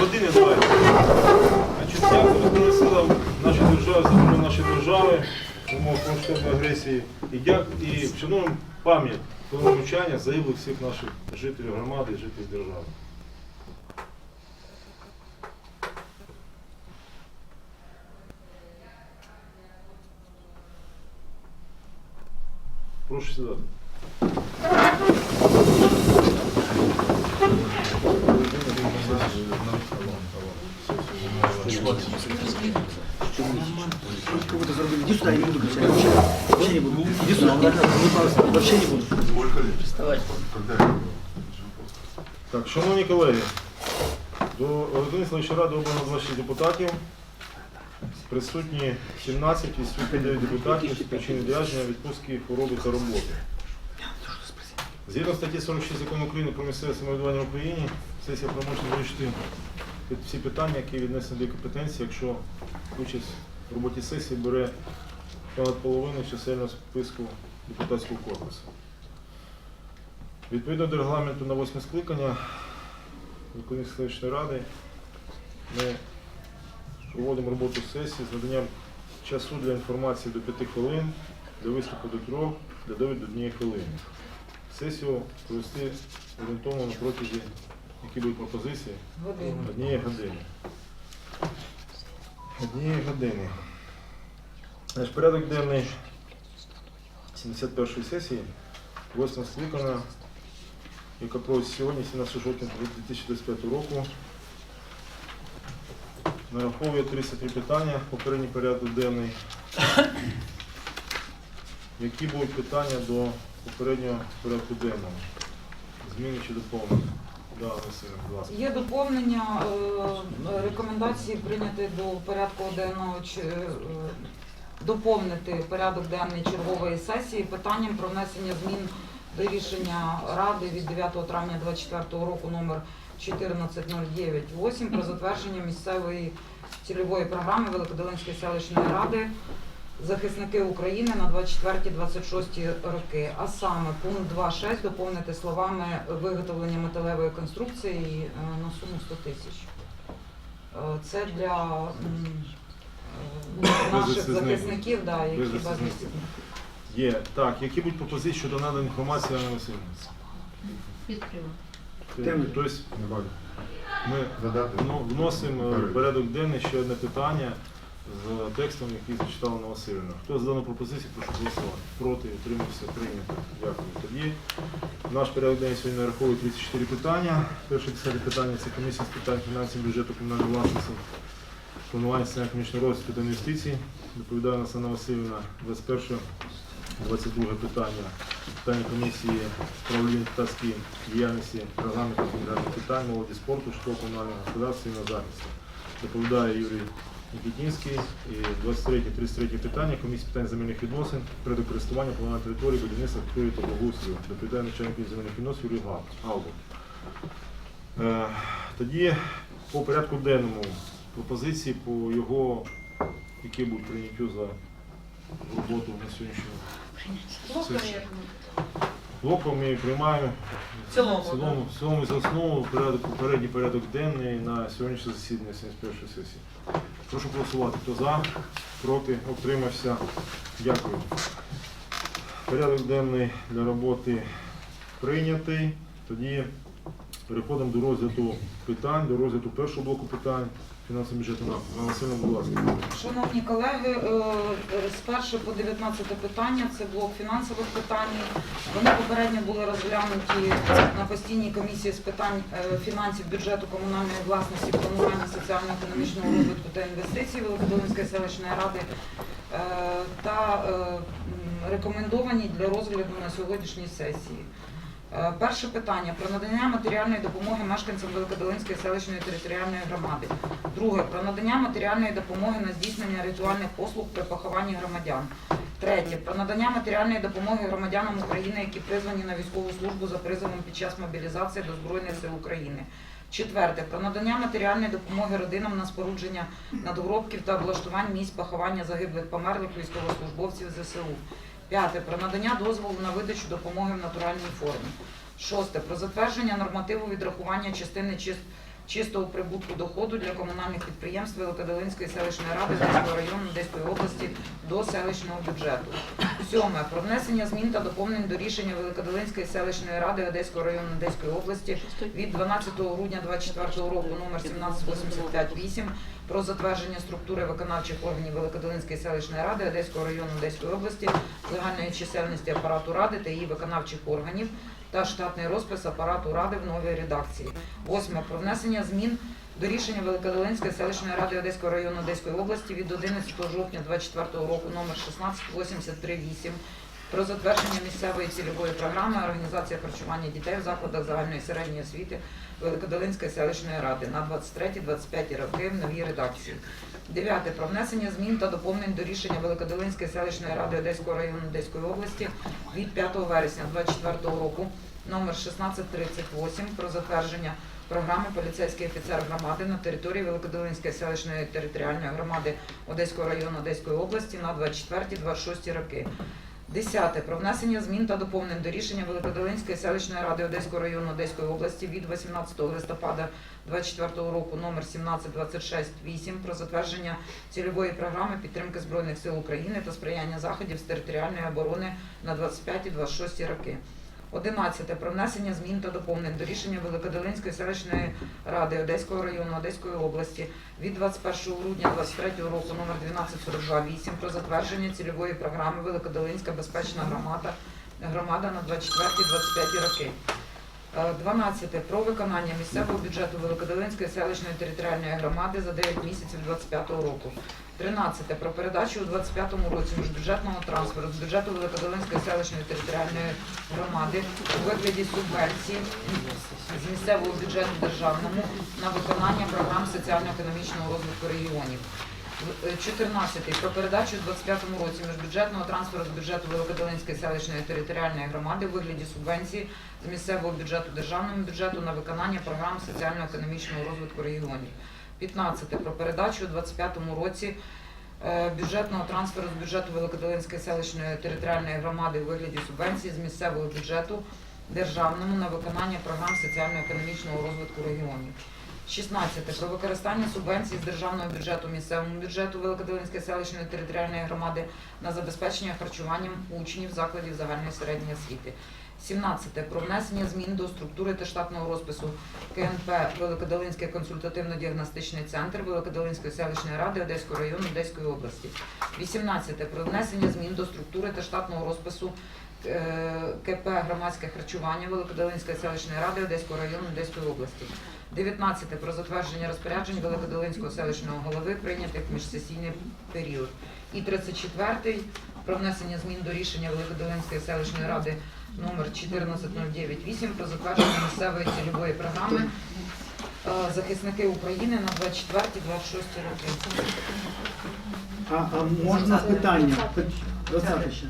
Години дякую Збройним силам нашої держави, за оборону нашої держави, в умовах повномасштабної агресії. І дяк, і вшановуємо пам'ять хвилину мовчання загиблих всіх наших жителів громади і жителів держави. Прошу сідати. Так, шановні колеги, до Володимира селищної ради обрано 26 депутатів. Присутні 17 і 9 депутатів з причини відрядження, відпустки, хвороби та роботи. Згідно статті 46 закону України про місцеве самоврядування в Україні, сесія проможна вирішити всі питання, які віднесені до компетенції, якщо участь в роботі сесії бере понад половину чисельного списку депутатського корпусу. Відповідно до регламенту на восьме скликання Виконавської селищної ради ми проводимо роботу сесії з наданням часу для інформації до 5 хвилин, для виступу до 3, для довід до 1 хвилини. Сесію провести орієнтовно на протязі, які будуть пропозиції, однієї години. Однієї години. Наш порядок денний 71-ї сесії, 8 скликана, яка проводиться сьогодні, 17 жовтня 2025 року. Нараховує 33 питання, попередній порядок денний. Які будуть питання до попереднього порядку денного? Зміни чи доповнення? Є доповнення е, рекомендації прийняти до порядку денного чи е, доповнити порядок денний чергової сесії питанням про внесення змін до рішення Ради від 9 травня 2024 року номер 1409-8 про затвердження місцевої цільової програми Великодолинської селищної ради захисники України на 24-26 роки. А саме пункт 2.6 доповнити словами виготовлення металевої конструкції е, на суму 100 тисяч. Е, Це для е, наших захисників, да, які безвісні. Є. Так, які будуть пропозиції щодо наданої інформації Васильівна? Підтримую. Тобто ми вно- вносимо в порядок денний ще одне питання з текстом, який зачитала Анна. Хто за дану пропозицію, прошу голосувати. Проти, утримався, прийнято. Дякую. Тоді наш порядок денний сьогодні нараховує 34 питання. Перше 10 питання це комісія з питань фінансів, бюджету, комунальної власності, планування соціального економічного розвитку та інвестицій. Доповідає нас Анна Васильівна. 21 22 питання. Питання комісії з правління депутатської діяльності, та федеральних питань, молоді спорту, школи комунального господарства і на захисту. Доповідає Юрій Нікітінський. І 23 33 питання комісії питань земельних відносин, предокористування, планування території, будівництва, архітектури та благоустрою. Доповідає начальник земельних відносин Юрій Гал- Е, Тоді по порядку денному пропозиції по його, які будуть прийняттю за роботу на сьогоднішньому. Блоком ми приймаємо В цілому, в цілому, в цілому за основу порядок, попередній порядок денний на сьогоднішнє засідання 71 сесії. Прошу голосувати. Хто за, проти, утримався. Дякую. Порядок денний для роботи прийнятий. Тоді переходимо до розгляду питань, до розгляду першого блоку питань фінансового бюджету. На Васильна, будь ласка. Шановні колеги, е, з 1 по 19 питання це блок фінансових питань. Вони попередньо були розглянуті на постійній комісії з питань е, фінансів, бюджету, комунальної власності, планування соціально-економічного розвитку та інвестицій Великодолинської селищної ради е, та рекомендовані для розгляду на сьогоднішній сесії. Е, Перше питання про надання матеріальної допомоги мешканцям Великодолинської селищної територіальної громади. Друге про надання матеріальної допомоги на здійснення ритуальних послуг при похованні громадян. Третє про надання матеріальної допомоги громадянам України, які призвані на військову службу за призовом під час мобілізації до Збройних сил України. Четверте про надання матеріальної допомоги родинам на спорудження надгробків та облаштувань місць поховання загиблих померлих військовослужбовців ЗСУ. П'яте про надання дозволу на видачу допомоги в натуральній формі. Шосте про затвердження нормативу відрахування частини чис- чистого прибутку доходу для комунальних підприємств Великодолинської селищної ради Одеського району Одеської області до селищного бюджету. Сьоме. Про внесення змін та доповнень до рішення Великодолинської селищної ради Одеського району Одеської області від 12 грудня 2024 року номер 17858 про затвердження структури виконавчих органів Великодолинської селищної ради Одеського району Одеської області, загальної чисельності апарату ради та її виконавчих органів та штатний розпис апарату ради в новій редакції. Восьме. Про внесення змін до рішення Великодолинської селищної ради Одеського району Одеської області від 11 жовтня 2024 року номер 16838 про затвердження місцевої цільової програми організація харчування дітей в закладах загальної середньої освіти Великодолинської селищної ради на 23-25 роки в новій редакції. Дев'яте про внесення змін та доповнень до рішення Великодолинської селищної ради Одеського району Одеської області від 5 вересня 2024 року номер 1638 про затвердження програми поліцейський офіцер громади на території Великодолинської селищної територіальної громади Одеського району Одеської області на 24-26 роки. Десяте. Про внесення змін та доповнень до рішення Великодолинської селищної ради Одеського району Одеської області від 18 листопада 2024 року номер 17268 про затвердження цільової програми підтримки Збройних сил України та сприяння заходів з територіальної оборони на 25-26 роки. 11. Про внесення змін та доповнень до рішення Великодолинської селищної ради Одеського району Одеської області від 21 грудня 2023 року номер 12428 про затвердження цільової програми Великодолинська безпечна громада, громада на 24-25 роки. Е, 12. Про виконання місцевого бюджету Великодолинської селищної територіальної громади за 9 місяців 2025 року. 13. Про передачу у 2025 році міжбюджетного трансферу з бюджету Великодолинської селищної територіальної громади у вигляді субвенції з місцевого бюджету державному на виконання програм соціально-економічного розвитку регіонів. В- е, 14. Про передачу у 25 році міжбюджетного трансферу з бюджету Великодолинської селищної територіальної громади у вигляді субвенції з місцевого бюджету державному бюджету на виконання програм соціально-економічного розвитку регіонів. 15. Про передачу у 25 році е, бюджетного трансферу з бюджету Великодолинської селищної територіальної громади у вигляді субвенції з місцевого бюджету державному на виконання програм соціально-економічного розвитку регіонів. 16. Про використання субвенцій з державного бюджету місцевому бюджету Великодолинської селищної територіальної громади на забезпечення харчуванням учнів закладів загальної середньої освіти. 17. Про внесення змін до структури та штатного розпису КНП Великодолинський консультативно-діагностичний центр Великодолинської селищної ради Одеського району Одеської області. 18. Про внесення змін до структури та штатного розпису е, КП громадське харчування Великодолинської селищної ради Одеського району Одеської області. 19. Про затвердження розпоряджень Великодолинського селищного голови, прийнятих в міжсесійний період. І 34. Про внесення змін до рішення Великодолинської селищної ради номер 14098 про затвердження місцевої цільової програми е, захисники України на 24-26 роки. А, а можна питання? 20 ще.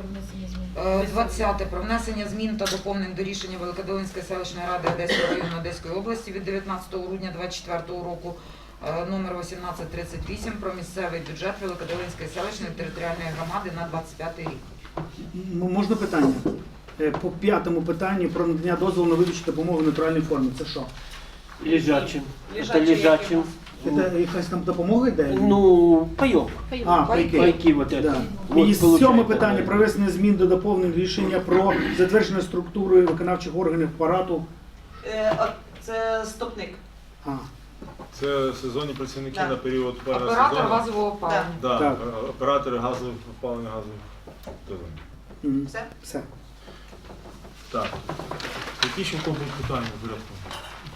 Про внесення змін. Е, 20. Про внесення змін та доповнень до рішення Великодолинської селищної ради Одеського району Одеської області від 19 грудня 2024 року е, номер 1838 про місцевий бюджет Великодолинської селищної територіальної громади на 25 рік. Можна питання? Е, По п'ятому питанню про надання дозволу на видачу допомоги в натуральній формі. Це що? Лежачим. Лежачі Это лежачим. Це якась там допомога йде? Ну, паёк. А, пайки. пайки. Вот это. Да. Вот І сьоме получается, питання да. про внесення змін до доповнень рішення про затвердження структури виконавчих органів апарату. Е, а Це стопник. А, Це сезонні працівники Так. на період першого Оператор сезону. газового опалення. Да, Так. оператори газових опалення газових. приладів. м, Все? все. Так. Які ще в кого будуть питання в порядку?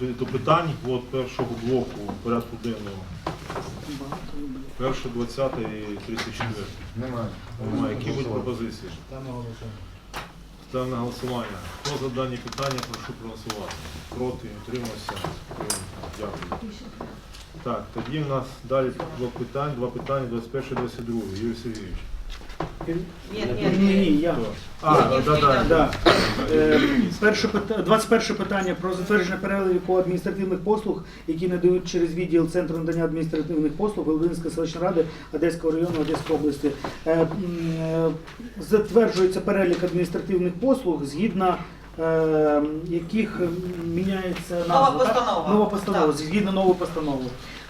До- До питань от, першого блоку порядку денного. Перше, 20 і 34. Немає. Немає. Які будуть пропозиції? Ставимо на голосування. Хто за дані питання, прошу проголосувати. Проти, утримався. Дякую. Так, тоді в нас далі блок питань, два питання, 21 22 Юрій Сергійович. Ні, Ні, ні, я. А, да, да, да. Да. Е, Перше пита- 21 питання про затвердження переліку адміністративних послуг, які надають через відділ Центру надання адміністративних послуг Володимирської селищної ради Одеського району Одеської області. Е, м, е, Затверджується перелік адміністративних послуг згідно е, яких міняється назва. Нова так? постанова. Нова постанова, Так. згідно нової постанови.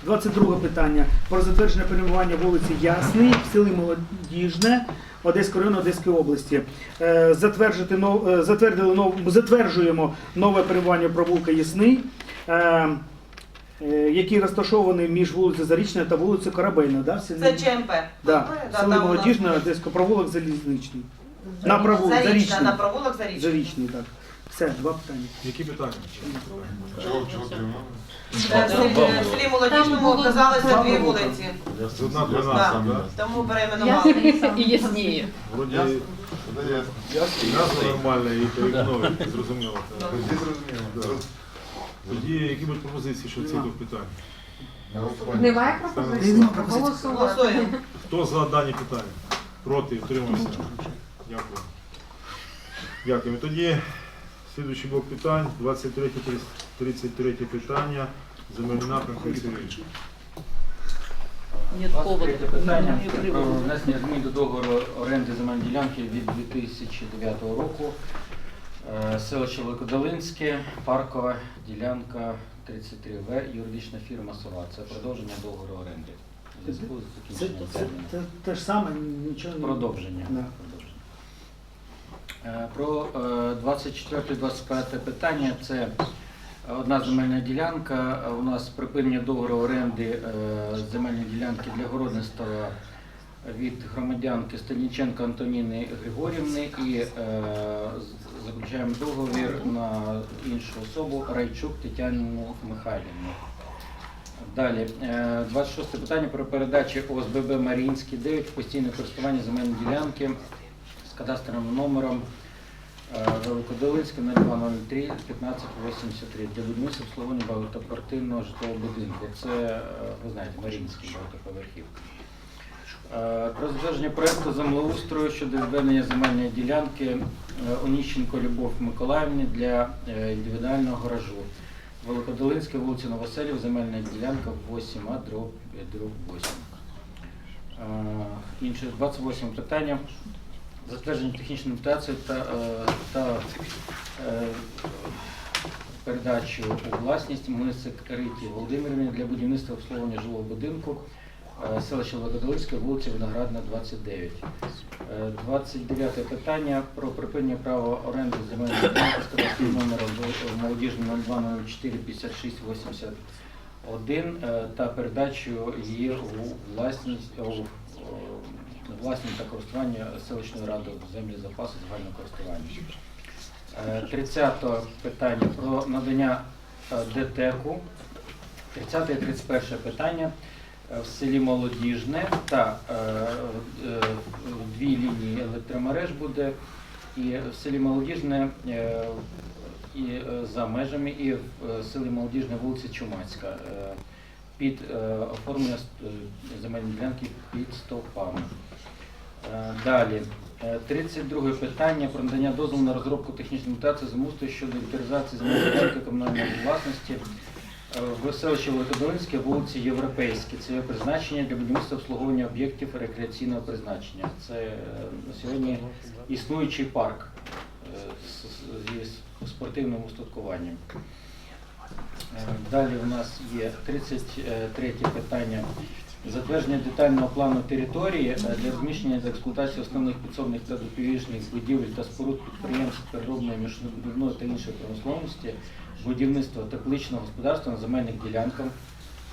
22 питання про затвердження перейменування вулиці Ясний в селі Молодіжне Одеського району Одеської області. Е, Затвердити нов, е, затвердили нов, затверджуємо нове перейменування провулка Ясний. е, Який розташований між вулицею Зарічною та вулицею Корабельною, да? селі- Це ЧМП. Да, Да, у Молодіжне, Одесько, провулок Залізничний. На провулок, Зарічна, Зарічний. на провулок Зарічний. Зарічний, так. Все, два питання. Які питання? Е, В селі- в селі Молодіжному оказалося дві вулиці. З одна до нас, так? Тому перейменували. І ясніє. Вроді назва нормальна і переконує, зрозуміло. так. Да. Тоді які будуть пропозиції щодо цих двох питань? Немає пропозицій? Нема пропозицій. Голосуємо. Голосуємо. Хто за дані питання? Проти, утримався? Дякую. Дякую. Тоді слідуючий блок питань, 23 33 питання. І питання про внесення змін до договору оренди земельної ділянки від 2009 року. Е, Селище Великодолинське, паркова ділянка 33В, юридична фірма Сова. Це продовження договору оренди. Зв'язку з Це, закінченням це, терміну. це те ж саме, нічого не Продовження. Да. Е, Про 24-25 питання це одна земельна ділянка. Е, У нас припинення договору оренди е, земельної ділянки для городництва від громадянки Станіченко Антоніни Григорівни і е, заключаємо договір на іншу особу Райчук Тетяну Михайлівну. Далі, е, 26 питання про передачу ОСББ Маріїнський 9 в постійне користування земельної ділянки з кадастровим номером е, Великодолинське 0203 1583 для будівництва обслуговування багатоквартирного житлового будинку. Це, е, ви знаєте, Маріїнський багатоповерхівка. Е, Про затвердження проекту землеустрою щодо відведення земельної ділянки Оніщенко Любов Миколаївні для індивідуального гаражу. Великодолинська, вулиця Новоселів, земельна ділянка 8А, дроб, дроб 8. Е, Інше 28 питання. Затвердження технічної документації та, е, та е, передачу у власність Мисик Риті Володимирівні для будівництва обслуговування жилого будинку е, селище Великодолинське, вулиця Виноградна, 29. Е, 29 питання про припинення права оренди земельної ділянки з кадастровим номером молодіжний 0204 56 81 е, та передачу її у власність у, о, власність та користування селищної ради в землі запасу загального користування. Е, 30 питання про надання е, ДТЕКу. 30 і 31 питання е, в селі Молодіжне та е, е, дві лінії електромереж буде. І в селі Молодіжне е, і е, за межами, і в е, селі Молодіжне вулиця Чумацька е, під е, оформлення е, земельної ділянки під стовпами. Е, Далі. Е, 32 питання про надання дозволу на розробку технічної документації землеустрою щодо інвентаризації земельної ділянки комунальної власності в селищі Великодолинське, вулиці Європейській. Це призначення для будівництва обслуговування об'єктів рекреаційного призначення. Це сьогодні існуючий парк з- з- зі спортивним устаткуванням. Далі у нас є 33 питання. Затвердження детального плану території е, для розміщення та експлуатації основних підсобних та допоміжних будівель та споруд підприємств переробної міжнародної та іншої промисловості, будівництва тепличного господарства на земельних ділянках.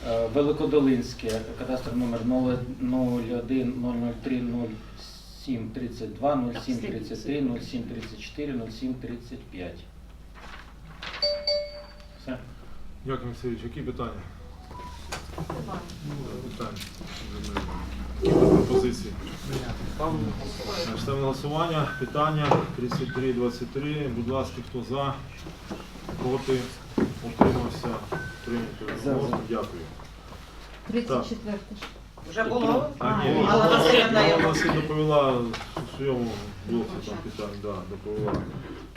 Е, Великодолинське, кадастр номер 01 003 07 32 07 33 07 34 07 35. Все. Дякую, Сергійович. Які питання? Питання. Які пропозиції? Ставимо голосування. Питання 33-23. Будь ласка, хто за, проти, утримався, прийнято. Дякую. 34 Вже було? А, ні, Алла Васильівна доповіла в своєму блоці там питань, да, доповіла.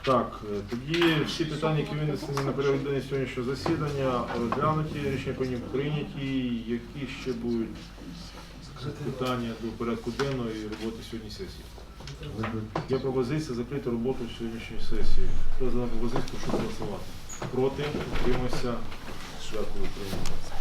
Так, е, тоді всі питання, які винесені на порядок денний сьогоднішнього засідання, розглянуті, рішення по ним прийняті. Які ще будуть питання до порядку денного і роботи сьогодні сесії? Є пропозиція закрити роботу сьогоднішньої сесії. Хто за пропозицію, прошу голосувати. Проти, утримався. Дякую, прийнято.